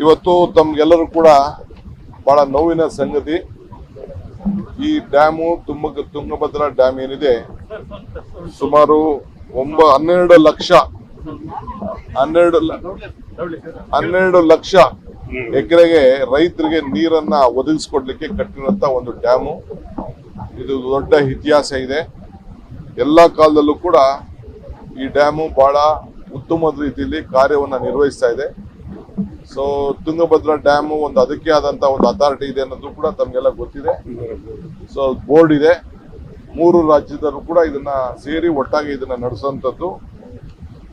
ಇವತ್ತು ತಮ್ಗೆಲ್ಲರೂ ಕೂಡ ಬಹಳ ನೋವಿನ ಸಂಗತಿ. ಈ ಡ್ಯಾಮು ತುಂಬ ತುಂಗಭದ್ರಾ ಡ್ಯಾಮ್ ಏನಿದೆ, ಸುಮಾರು ಒಂಬ, ಹನ್ನೆರಡು ಲಕ್ಷ, ಹನ್ನೆರಡು ಹನ್ನೆರಡು ಲಕ್ಷ ಎಕರೆಗೆ ರೈತರಿಗೆ ನೀರನ್ನ ಒದಗಿಸ್ಕೊಡ್ಲಿಕ್ಕೆ ಕಟ್ಟಿರುವಂತ ಒಂದು ಡ್ಯಾಮು. ಇದು ದೊಡ್ಡ ಇತಿಹಾಸ ಇದೆ. ಎಲ್ಲಾ ಕಾಲದಲ್ಲೂ ಕೂಡ ಈ ಡ್ಯಾಮು ಬಹಳ ಉತ್ತಮ ರೀತಿಯಲ್ಲಿ ಕಾರ್ಯವನ್ನು ನಿರ್ವಹಿಸ್ತಾ ಇದೆ. ಸೊ ತುಂಗಭದ್ರಾ ಡ್ಯಾಮು ಒಂದು ಅದಕ್ಕೆ ಆದಂತ ಒಂದು ಅಥಾರಿಟಿ ಇದೆ ಅನ್ನೋದು ಕೂಡ ತಮಗೆಲ್ಲ ಗೊತ್ತಿದೆ. ಸೊ ಬೋರ್ಡ್ ಇದೆ. ಮೂರು ರಾಜ್ಯದಲ್ಲೂ ಕೂಡ ಇದನ್ನ ಸೇರಿ ಒಟ್ಟಾಗಿ ಇದನ್ನ ನಡೆಸುವಂಥದ್ದು.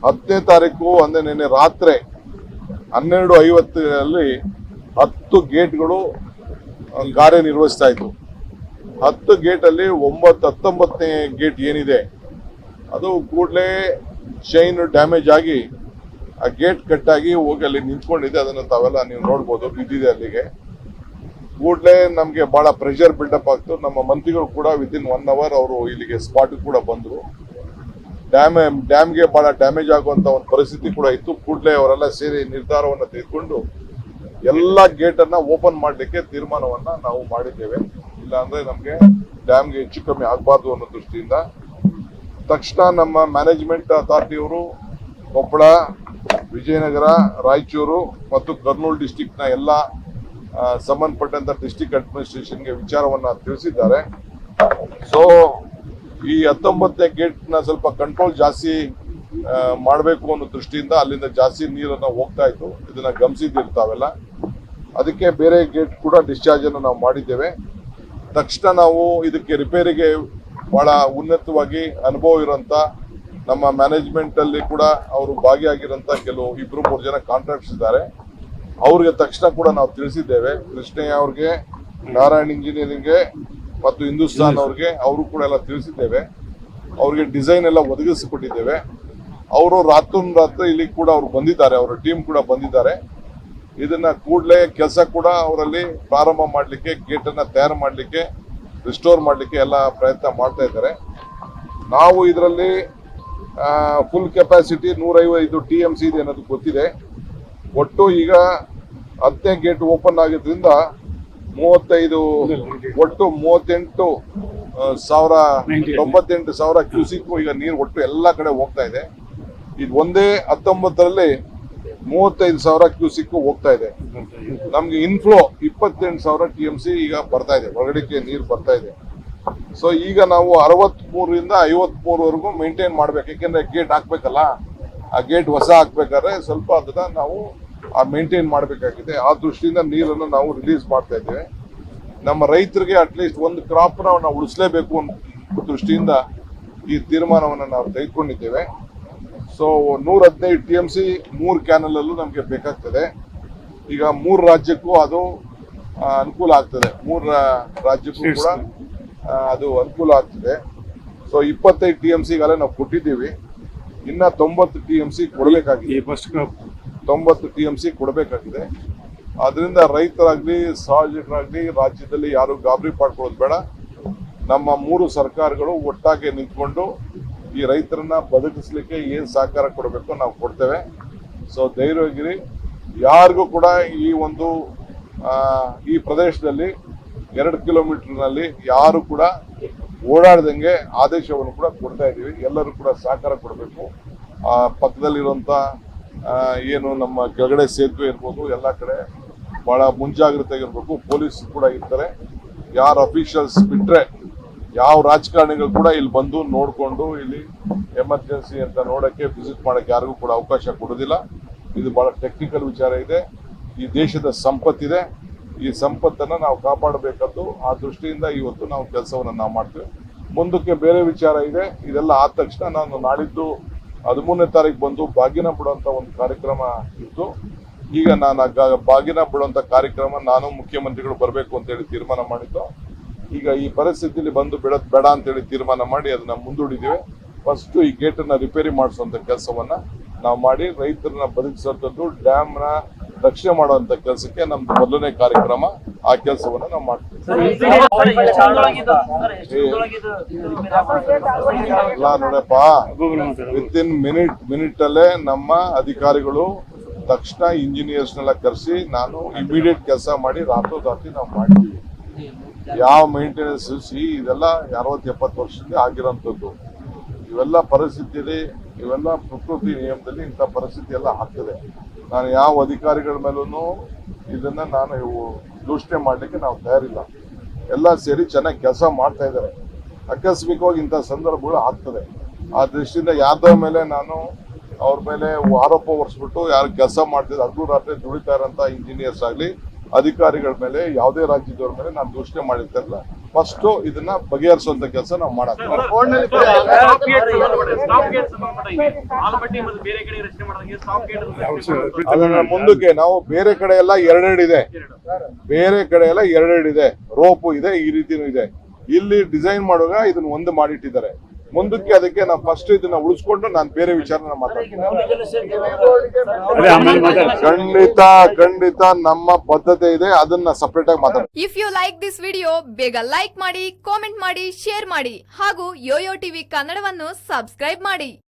ಹತ್ತನೇ ತಾರೀಕು ಅಂದ್ರೆ ನಿನ್ನೆ ರಾತ್ರಿ ಹನ್ನೆರಡು ಐವತ್ತರಲ್ಲಿ ಹತ್ತು ಗೇಟ್ಗಳು ಕಾರ್ಯನಿರ್ವಹಿಸ್ತಾ ಇದ್ವು. ಹತ್ತು ಗೇಟಲ್ಲಿ ಒಂಬತ್ತು, ಹತ್ತೊಂಬತ್ತನೇ ಗೇಟ್ ಏನಿದೆ, ಅದು ಕೂಡಲೇ ಚೈನ್ ಡ್ಯಾಮೇಜ್ ಆಗಿ ಆ ಗೇಟ್ ಕಟ್ಟಾಗಿ ಹೋಗಿ ಅಲ್ಲಿ ನಿಂತ್ಕೊಂಡಿದೆ ಅದನ್ನು ತಾವೆಲ್ಲ ನೀವು ನೋಡ್ಬೋದು. ಬಿದ್ದಿದೆ ಅಲ್ಲಿಗೆ. ಕೂಡಲೇ ನಮಗೆ ಬಹಳ ಪ್ರೆಷರ್ ಬಿಲ್ಡಪ್ ಆಗ್ತು. ನಮ್ಮ ಮಂತ್ರಿಗಳು ಕೂಡ ವಿತ್ ಇನ್ ಒನ್ ಅವರ್ ಅವರು ಇಲ್ಲಿಗೆ ಸ್ಪಾಟ್ ಕೂಡ ಬಂದರು. ಡ್ಯಾಮ್ ಡ್ಯಾಮ್ಗೆ ಬಹಳ ಡ್ಯಾಮೇಜ್ ಆಗುವಂಥ ಒಂದು ಪರಿಸ್ಥಿತಿ ಕೂಡ ಇತ್ತು. ಕೂಡಲೇ ಅವರೆಲ್ಲ ಸೇರಿ ನಿರ್ಧಾರವನ್ನು ತೆಗೆದುಕೊಂಡು ಎಲ್ಲ ಗೇಟನ್ನು ಓಪನ್ ಮಾಡಲಿಕ್ಕೆ ತೀರ್ಮಾನವನ್ನು ನಾವು ಮಾಡಿದ್ದೇವೆ. ಇಲ್ಲ ಅಂದ್ರೆ ನಮಗೆ ಡ್ಯಾಮ್ಗೆ ಹೆಚ್ಚು ಕಮ್ಮಿ ಆಗಬಾರ್ದು ಅನ್ನೋ ದೃಷ್ಟಿಯಿಂದ. ತಕ್ಷಣ ನಮ್ಮ ಮ್ಯಾನೇಜ್ಮೆಂಟ್ ಅಥಾರಿಟಿಯವರು ಕೊಪ್ಪಳ ವಿಜಯನಗರ, ರಾಯಚೂರು ಮತ್ತು ಕರ್ನೂಲ್ ಡಿಸ್ಟಿಕ್ನ ಎಲ್ಲ ಸಂಬಂಧಪಟ್ಟಂಥ ಡಿಸ್ಟಿಕ್ ಅಡ್ಮಿನಿಸ್ಟ್ರೇಷನ್ಗೆ ವಿಚಾರವನ್ನ ತಿಳಿಸಿದ್ದಾರೆ. ಸೊ ಈ ಹತ್ತೊಂಬತ್ತನೇ ಗೇಟ್ನ ಸ್ವಲ್ಪ ಕಂಟ್ರೋಲ್ ಜಾಸ್ತಿ ಮಾಡಬೇಕು ಅನ್ನೋ ದೃಷ್ಟಿಯಿಂದ ಅಲ್ಲಿಂದ ಜಾಸ್ತಿ ನೀರನ್ನ ಹೋಗ್ತಾ ಇತ್ತು. ಇದನ್ನ ಗಮನಿಸಿದ್ದಿರ್ತಾವೆಲ್ಲ ಅದಕ್ಕೆ ಬೇರೆ ಗೇಟ್ ಕೂಡ ಡಿಸ್ಚಾರ್ಜ್ ಅನ್ನು ನಾವು ಮಾಡಿದ್ದೇವೆ. ತಕ್ಷಣ ನಾವು ಇದಕ್ಕೆ ರಿಪೇರಿಗೆ ಬಹಳ ಉನ್ನತವಾಗಿ ಅನುಭವ ಇರುವಂತ ನಮ್ಮ ಮ್ಯಾನೇಜ್ಮೆಂಟ್ ಅಲ್ಲಿ ಕೂಡ ಅವರು ಭಾಗಿಯಾಗಿರೋಂಥ ಕೆಲವು ಇಬ್ರು ಮೂರು ಜನ ಕಾಂಟ್ರಾಕ್ಟ್ಸ್ ಇದ್ದಾರೆ. ಅವ್ರಿಗೆ ತಕ್ಷಣ ಕೂಡ ನಾವು ತಿಳಿಸಿದ್ದೇವೆ. ಕೃಷ್ಣಯ್ಯ ಅವ್ರಿಗೆ ನಾರಾಯಣ್ ಇಂಜಿನಿಯರಿಂಗ್ಗೆ ಮತ್ತು ಹಿಂದೂಸ್ತಾನ್ ಅವ್ರಿಗೆ ಅವರು ಕೂಡ ಎಲ್ಲ ತಿಳಿಸಿದ್ದೇವೆ. ಅವ್ರಿಗೆ ಡಿಸೈನ್ ಎಲ್ಲ ಒದಗಿಸಿಕೊಟ್ಟಿದ್ದೇವೆ. ಅವರು ರಾತ್ರಿ ರಾತ್ರಿ ಇಲ್ಲಿ ಕೂಡ ಅವರು ಬಂದಿದ್ದಾರೆ. ಅವರ ಟೀಮ್ ಕೂಡ ಬಂದಿದ್ದಾರೆ. ಇದನ್ನ ಕೂಡಲೇ ಕೆಲಸ ಕೂಡ ಅವರಲ್ಲಿ ಪ್ರಾರಂಭ ಮಾಡಲಿಕ್ಕೆ ಗೇಟ್ ಅನ್ನ ತಯಾರು ಮಾಡಲಿಕ್ಕೆ ರಿಸ್ಟೋರ್ ಮಾಡಲಿಕ್ಕೆ ಎಲ್ಲ ಪ್ರಯತ್ನ ಮಾಡ್ತಾ ಇದ್ದಾರೆ. ನಾವು ಇದರಲ್ಲಿ ಫುಲ್ ಕೆಪಾಸಿಟಿ ನೂರೈವತ್ತು ಟಿ ಎಂ ಸಿ ಇದೆ ಅನ್ನೋದು ಗೊತ್ತಿದೆ. ಒಟ್ಟು ಈಗ ಹತ್ತನೇ ಗೇಟ್ ಓಪನ್ ಆಗಿದ್ರಿಂದ ಮೂವತ್ತೈದು ಒಟ್ಟು ಮೂವತ್ತೆಂಟು ಸಾವಿರ ತೊಂಬತ್ತೆಂಟು ಸಾವಿರ ಕ್ಯೂಸಿಕ್ ಈಗ ನೀರು ಒಟ್ಟು ಎಲ್ಲ ಕಡೆ ಹೋಗ್ತಾ ಇದೆ. ಇದು ಒಂದೇ ಹತ್ತೊಂಬತ್ತರಲ್ಲಿ ಮೂವತ್ತೈದು ಸಾವಿರ ಕ್ಯೂಸಿಕ್ ಹೋಗ್ತಾ ಇದೆ. ನಮ್ಗೆ ಇನ್ಫ್ಲೋ ಇಪ್ಪತ್ತೆಂಟು ಸಾವಿರ ಟಿ ಎಂ ಸಿ ಈಗ ಬರ್ತಾ ಇದೆ. ಹೊರಗಡೆಗೆ ನೀರು ಬರ್ತಾ ಇದೆ. ಸೊ ಈಗ ನಾವು ಅರವತ್ ಮೂರರಿಂದ ಐವತ್ ಮೂರವರೆಗೂ ಮೇಂಟೈನ್ ಮಾಡ್ಬೇಕು. ಯಾಕೆಂದ್ರೆ ಗೇಟ್ ಹಾಕ್ಬೇಕಲ್ಲ? ಆ ಗೇಟ್ ಹೊಸ ಹಾಕ್ಬೇಕಾದ್ರೆ ಸ್ವಲ್ಪ ಅದನ್ನ ನಾವು, ಆ ಮೇಂಟೈನ್ ಮಾಡಬೇಕಾಗಿದೆ. ಆ ದೃಷ್ಟಿಯಿಂದ ನೀರನ್ನು ನಾವು ರಿಲೀಸ್ ಮಾಡ್ತಾ ಇದ್ದೇವೆ. ನಮ್ಮ ರೈತರಿಗೆ ಅಟ್ಲೀಸ್ಟ್ ಒಂದು ಕ್ರಾಪ್ ನಾವು ಉಳಿಸಲೇಬೇಕು ಅನ್ನೋ ದೃಷ್ಟಿಯಿಂದ ಈ ತೀರ್ಮಾನವನ್ನು ನಾವು ತೆಗೆದುಕೊಂಡಿದ್ದೇವೆ. ಸೊ ನೂರ ಹದಿನೈದು ಟಿ ಎಂ ಸಿ ಮೂರು ಕ್ಯಾನಲಲ್ಲೂ ನಮಗೆ ಬೇಕಾಗ್ತದೆ. ಈಗ ಮೂರು ರಾಜ್ಯಕ್ಕೂ ಅದು ಅನುಕೂಲ ಆಗ್ತದೆ. ಮೂರು ರಾಜ್ಯಕ್ಕೂ ಕೂಡ ಅದು ಅನುಕೂಲ ಆಗ್ತದೆ. ಸೊ ಇಪ್ಪತ್ತೈದು ಟಿ ಎಂ ಸಿಗಾಲೇ ನಾವು ಕೊಟ್ಟಿದ್ದೀವಿ. ಇನ್ನ ತೊಂಬತ್ತು ಟಿ ಎಂ ಸಿ ಕೊಡಬೇಕಾಗಿದೆ. ತೊಂಬತ್ತು ಟಿ ಎಂ ಸಿ ಕೊಡಬೇಕಾಗಿದೆ. ಅದರಿಂದ ರೈತರಾಗ್ಲಿ ಸಾರ್ವಜನಿಕರಾಗ್ಲಿ ರಾಜ್ಯದಲ್ಲಿ ಯಾರು ಗಾಬರಿ ಪಡ್ಕೊಳ್ಳೋದು ಬೇಡ. ನಮ್ಮ ಮೂರು ಸರ್ಕಾರಗಳು ಒಟ್ಟಾಗಿ ನಿಂತ್ಕೊಂಡು ಈ ರೈತರನ್ನ ಬದುಕಿಸ್ಲಿಕ್ಕೆ ಏನು ಸಹಕಾರ ಕೊಡಬೇಕು ನಾವು ಕೊಡ್ತೇವೆ. ಸೊ ಧೈರ್ಯವಾಗಿರಿ. ಯಾರಿಗೂ ಕೂಡ ಈ ಒಂದು ಈ ಪ್ರದೇಶದಲ್ಲಿ ಎರಡು ಕಿಲೋಮೀಟರ್ನಲ್ಲಿ ಯಾರು ಕೂಡ ಓಡಾಡ್ದಂಗೆ ಆದೇಶವನ್ನು ಕೂಡ ಕೊಡ್ತಾ ಇದ್ದೀವಿ. ಎಲ್ಲರೂ ಕೂಡ ಸಹಕಾರ ಕೊಡಬೇಕು. ಆ ಪಕ್ಕದಲ್ಲಿರುವಂತ ಆ, ಏನು ನಮ್ಮ ಕೆಳಗಡೆ ಸೇತುವೆ ಇರ್ಬೋದು ಎಲ್ಲ ಕಡೆ ಬಹಳ ಇರಬೇಕು. ಪೊಲೀಸ್ ಕೂಡ ಇರ್ತಾರೆ. ಯಾರ ಅಫಿಷಿಯಲ್ಸ್ ಬಿಟ್ಟರೆ ಯಾವ ರಾಜಕಾರಣಿಗಳು ಕೂಡ ಇಲ್ಲಿ ಬಂದು ನೋಡಿಕೊಂಡು ಇಲ್ಲಿ ಎಮರ್ಜೆನ್ಸಿ ಅಂತ ನೋಡೋಕ್ಕೆ ವಿಸಿಟ್ ಮಾಡಕ್ಕೆ ಯಾರಿಗೂ ಕೂಡ ಅವಕಾಶ ಕೊಡೋದಿಲ್ಲ ಇದು ಬಹಳ ಟೆಕ್ನಿಕಲ್ ವಿಚಾರ ಇದೆ. ಈ ದೇಶದ ಸಂಪತ್ತಿದೆ. ಈ ಸಂಪತ್ತನ್ನು ನಾವು ಕಾಪಾಡಬೇಕದ್ದು ಆ ದೃಷ್ಟಿಯಿಂದ ಇವತ್ತು ನಾವು ಕೆಲಸವನ್ನು ನಾವು ಮಾಡ್ತೇವೆ. ಮುಂದಕ್ಕೆ ಬೇರೆ ವಿಚಾರ ಇದೆ. ಇದೆಲ್ಲ ಆದ ತಕ್ಷಣ ನಾನು ನಾಡಿದ್ದು ಹದಿಮೂರನೇ ತಾರೀಕು ಬಂದು ಬಾಗಿನ ಬಿಡುವಂಥ ಒಂದು ಕಾರ್ಯಕ್ರಮ ಇತ್ತು. ಈಗ ನಾನು ಬಾಗಿನ ಬಿಡುವಂಥ ಕಾರ್ಯಕ್ರಮ ನಾನು ಮುಖ್ಯಮಂತ್ರಿಗಳು ಬರಬೇಕು ಅಂತೇಳಿ ತೀರ್ಮಾನ ಮಾಡಿದ್ದು. ಈಗ ಈ ಪರಿಸ್ಥಿತಿಯಲ್ಲಿ ಬಂದು ಬಿಡೋದು ಬೇಡ ಅಂತೇಳಿ ತೀರ್ಮಾನ ಮಾಡಿ ಅದನ್ನ ಮುಂದೂಡಿದ್ದೇವೆ. ಫಸ್ಟ್ ಈ ಗೇಟನ್ನು ರಿಪೇರಿ ಮಾಡಿಸುವಂಥ ಕೆಲಸವನ್ನ ನಾವು ಮಾಡಿ ರೈತರನ್ನ ಬದುಕಿಸುವಂಥದ್ದು ಡ್ಯಾಮ್ನ ರಕ್ಷಣೆ ಮಾಡುವಂತ ಕೆಲಸಕ್ಕೆ ನಮ್ದು ಮೊದಲನೇ ಕಾರ್ಯಕ್ರಮ ಆ ಕೆಲಸವನ್ನ ನಾವು ಮಾಡ್ತೀವಿ. ಎಲ್ಲ ನೋಡಪ್ಪ. ವಿತ್ ಇನ್ ಮಿನಿಟ್ ಮಿನಿಟ್ ಅಲ್ಲೇ ನಮ್ಮ ಅಧಿಕಾರಿಗಳು ತಕ್ಷಣ ಇಂಜಿನಿಯರ್ಸ್ನೆಲ್ಲ ಕರೆಸಿ ನಾನು ಇಮಿಡಿಯೇಟ್ ಕೆಲಸ ಮಾಡಿ ರಾತ್ರೋರಾತ್ರಿ ನಾವು ಮಾಡ್ತೀವಿ. ಯಾವ ಮೈಂಟೆನೆನ್ಸ್ ಸಿ ಇದೆಲ್ಲ ಅರವತ್ತು ಎಪ್ಪತ್ತು ವರ್ಷದಿಂದ ಆಗಿರೋಂಥದ್ದು. ಇವೆಲ್ಲ ಪರಿಸ್ಥಿತಿಯಲ್ಲಿ ಇವೆಲ್ಲ ಪ್ರಕೃತಿ ನಿಯಮದಲ್ಲಿ ಇಂಥ ಪರಿಸ್ಥಿತಿ ಎಲ್ಲ ಆಗ್ತದೆ. ನಾನು ಯಾವ ಅಧಿಕಾರಿಗಳ ಮೇಲೂ ಇದನ್ನ ನಾನು ದೂಷಣೆ ಮಾಡಲಿಕ್ಕೆ ನಾವು ತಯಾರಿಲ್ಲ. ಎಲ್ಲ ಸೇರಿ ಚೆನ್ನಾಗಿ ಕೆಲಸ ಮಾಡ್ತಾ ಇದ್ದಾರೆ. ಆಕಸ್ಮಿಕವಾಗಿ ಇಂಥ ಸಂದರ್ಭಗಳು ಆಗ್ತದೆ. ಆ ದೃಷ್ಟಿಯಿಂದ ಯಾರ್ದೋ ಮೇಲೆ ನಾನು ಅವ್ರ ಮೇಲೆ ಆರೋಪ ಹೊರಿಸ್ಬಿಟ್ಟು ಯಾರು ಕೆಲಸ ಮಾಡ್ತಿದ್ರು ಹಗಲು ರಾತ್ರಿ ದುಡಿತಾ ಇರೋಂಥ ಇಂಜಿನಿಯರ್ಸ್ ಆಗಲಿ, ಅಧಿಕಾರಿಗಳ ಮೇಲೆ, ಯಾವುದೇ ರಾಜ್ಯದವ್ರ ಮೇಲೆ ನಾನು ದೂಷಣೆ ಮಾಡಿರ್ತಾರಲ್ಲ ಫಸ್ಟ್ ಇದನ್ನ ಬಗೆಹರಿಸುವಂತ ಕೆಲಸ ನಾವು ಅದನ್ನ ಮುಂದಕ್ಕೆ ನಾವು ಬೇರೆ ಕಡೆ ಎಲ್ಲ ಎರಡೆರಡು ಇದೆ. ಬೇರೆ ಕಡೆ ಎಲ್ಲ ಎರಡೆರಡು ಇದೆ. ರೋಪು ಇದೆ ಈ ರೀತಿನೂ ಇದೆ. ಇಲ್ಲಿ ಡಿಸೈನ್ ಮಾಡುವಾಗ ಇದನ್ನ ಒಂದು ಮಾಡಿಟ್ಟಿದ್ದಾರೆ. ಮುಂದಕ್ಕೆ ಅದಕ್ಕೆ ನಾವು ಫಸ್ಟ್ ಇದನ್ನ ಉಳಿಸ್ಕೊಂಡು ನಾನು ಬೇರೆ ವಿಚಾರನ ಮಾತಾಡ್ತೀನಿ. ಖಂಡಿತ ಖಂಡಿತ ನಮ್ಮ ಪದ್ಧತಿ ಇದೆ ಅದನ್ನ ಸಪರೇಟ್ ಆಗಿ ಮಾತಾಡ್ತೀನಿ if you like this video ಬೇಗ ಲೈಕ್ ಮಾಡಿ ಕಾಮೆಂಟ್ ಮಾಡಿ ಶೇರ್ ಮಾಡಿ ಹಾಗೂ ಯೋಯೋ ಟಿವಿ ಕನ್ನಡವನ್ನು ಸಬ್ಸ್ಕ್ರೈಬ್ ಮಾಡಿ.